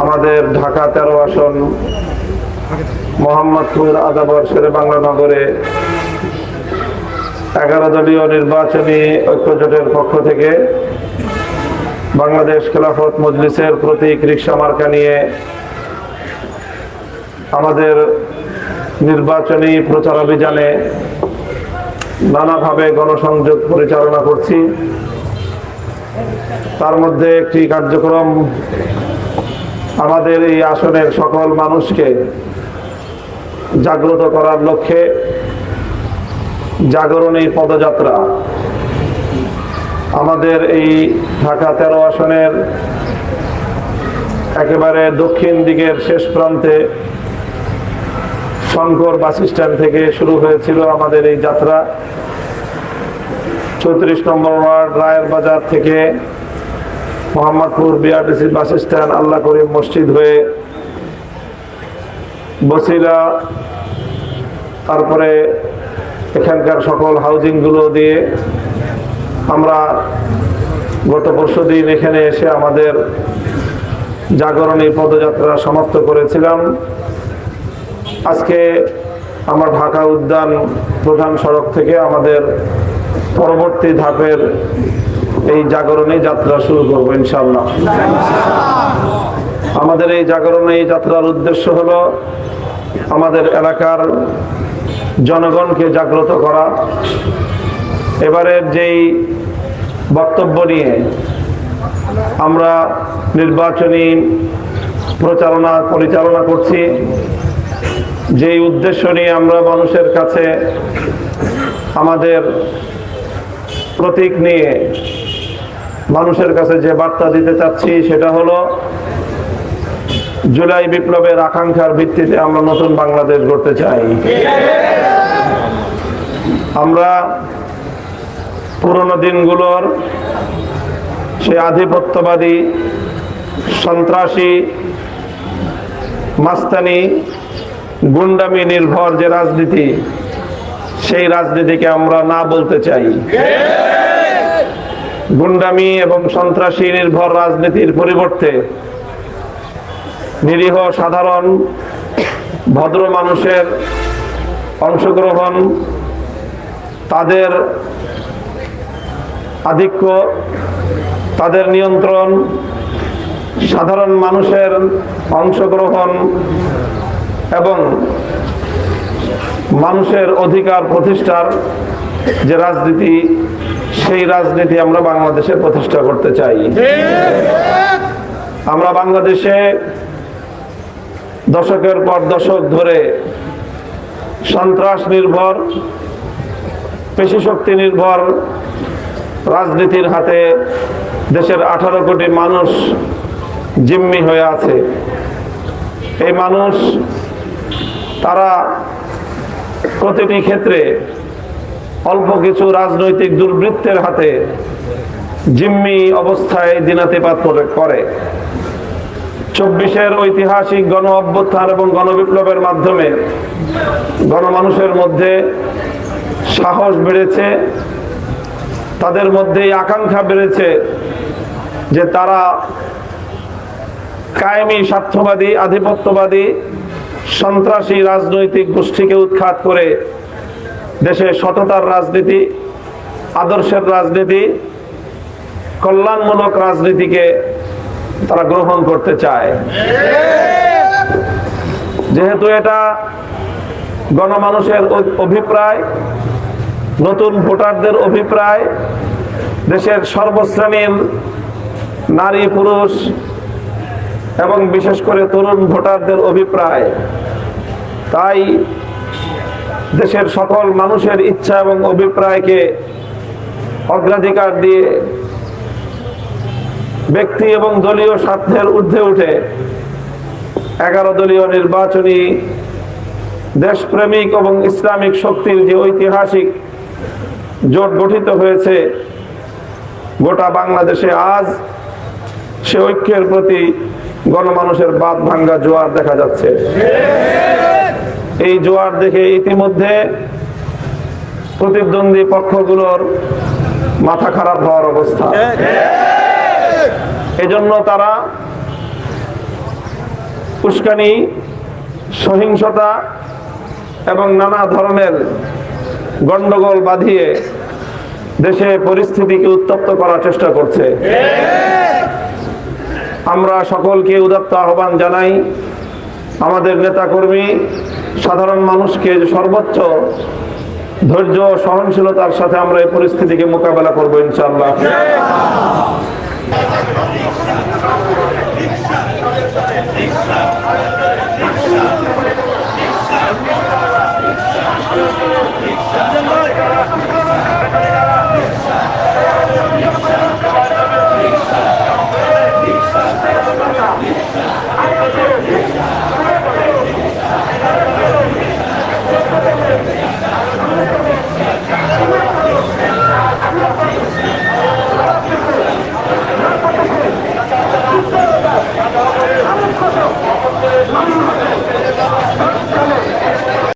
আমাদের ঢাকা তেরো আসন মোহাম্মদপুর আদাবর শেরে বাংলা নগরে এগারো দলীয় নির্বাচনী ঐক্যজোটের পক্ষ থেকে বাংলাদেশ খেলাফত মজলিসের প্রতীক রিক্সা মার্কা নিয়ে আমাদের নির্বাচনী প্রচার অভিযানে নানাভাবে গণসংযোগ পরিচালনা করছি। তার মধ্যে একটি কার্যক্রম আমাদের এই আসনের সকল মানুষকে জাগ্রত করার লক্ষ্যে জাগরণী পদযাত্রা। আমাদের এই ঢাকা তেরো আসনের একেবারে দক্ষিণ দিকের শেষ প্রান্তে শঙ্কর বাস স্ট্যান্ড থেকে শুরু হয়েছিল আমাদের এই যাত্রা। চৌত্রিশ নম্বর ওয়ার্ড রায়ের বাজার থেকে Mohammadpur BRTC bus stand Allah Karim মসজিদ হয়ে বসিলা। তারপরে এখানকার সকল হাউজিংগুলো দিয়ে আমরা গত পরশু দিন এখানে এসে আমাদের জাগরণী পদযাত্রা সমাপ্ত করেছিলাম। আজকে আমার ঢাকা উদ্যান প্রধান সড়ক থেকে আমাদের পরবর্তী ধাপের এই জাগরণে যাত্রা শুরু করব ইনশাল্লাহ আমাদের এই জাগরণে এই যাত্রার উদ্দেশ্য হলো আমাদের এলাকার জনগণকে জাগ্রত করা। এবারের যেই বক্তব্য নিয়ে আমরা নির্বাচনী প্রচারণা পরিচালনা করছি যেই উদ্দেশ্য নিয়ে আমরা মানুষের কাছে আমাদের প্রতীক নিয়ে মানুষের কাছে যে বার্তা দিতে চাচ্ছি, সেটা হলো জুলাই বিপ্লবের আকাঙ্ক্ষার ভিত্তিতে আমরা নতুন বাংলাদেশ গড়তে চাই। আমরা পুরনো দিনগুলোর সে আধিপত্যবাদী, সন্ত্রাসী, মাস্তানি গুন্ডামি, নির্ভর যে রাজনীতি, সেই রাজনীতিকে আমরা না বলতে চাই। গুন্ডামি এবং সন্ত্রাসী, নির্ভর রাজনীতির পরিবর্তে নিরীহ, সাধারণ, ভদ্র মানুষের অংশগ্রহণ, তাদের আধিক্য, তাদের নিয়ন্ত্রণ, সাধারণ মানুষের অংশগ্রহণ এবং মানুষের অধিকার প্রতিষ্ঠার যে রাজনীতি, সেই রাজনীতি আমরা বাংলাদেশে প্রতিষ্ঠা করতে চাই। আমরা বাংলাদেশে দশকের পর দশক ধরে সন্ত্রাস নির্ভর, পেশি শক্তি নির্ভর রাজনীতির হাতে দেশের আঠারো কোটি মানুষ জিম্মি হয়ে আছে। এই মানুষ তারা প্রতিটি ক্ষেত্রে অল্প কিছু রাজনৈতিক দুর্বৃত্তের হাতে জিম্মি অবস্থায় দিনাতিপাত করে চব্বিশের ঐতিহাসিক গণ অভ্যুত্থান এবং গণবিপ্লবের মাধ্যমে গণমানুষের মধ্যে সাহস বেড়েছে। তাদের মধ্যে আকাঙ্ক্ষা বেড়েছে যে তারা কায়েমি স্বার্থবাদী, আধিপত্যবাদী সন্ত্রাসী রাজনৈতিক গোষ্ঠীকে উৎখাত করে দেশে সততার রাজনীতি, আদর্শের রাজনীতি, কল্যাণমূলক রাজনীতিকে তারা গ্রহণ করতে চায়। যেহেতু এটা গণমানুষের অভিপ্রায়, নতুন ভোটারদের অভিপ্রায়, দেশের সর্বশ্রেণীর নারী, পুরুষ এবং বিশেষ করে তরুণ ভোটারদের অভিপ্রায়। তাই দেশের সকল মানুষের ইচ্ছা এবং অভিপ্রায়কে অগ্রাধিকার দিয়ে ব্যক্তি এবং দলীয় স্বার্থের ঊর্ধ্বে উঠে এগারো দলীয় নির্বাচনী দেশপ্রেমিক এবং ইসলামিক শক্তির যে ঐতিহাসিক জোট গঠিত হয়েছে, গোটা বাংলাদেশে আজ সে ঐক্যের প্রতি গণমানুষের বাদ ভাঙ্গা জোয়ার দেখা যাচ্ছে। এই জোয়ার দেখে ইতিমধ্যে প্রতিদ্বন্দ্বী পক্ষগুলোর মাথা খারাপ হওয়ার অবস্থা। এজন্য তারা উস্কানি, সহিংসতা এবং নানা ধরনের গন্ডগোল বাঁধিয়ে দেশে পরিস্থিতিকে উত্তপ্ত করার চেষ্টা করছে। আমরা সকলকে উদাত্ত আহ্বান জানাই। আমাদের নেতাকর্মী, সাধারণ মানুষকে সর্বোচ্চ ধৈর্য সহনশীলতার সাথে আমরা এই পরিস্থিতিকে মোকাবেলা করব ইনশাআল্লাহ।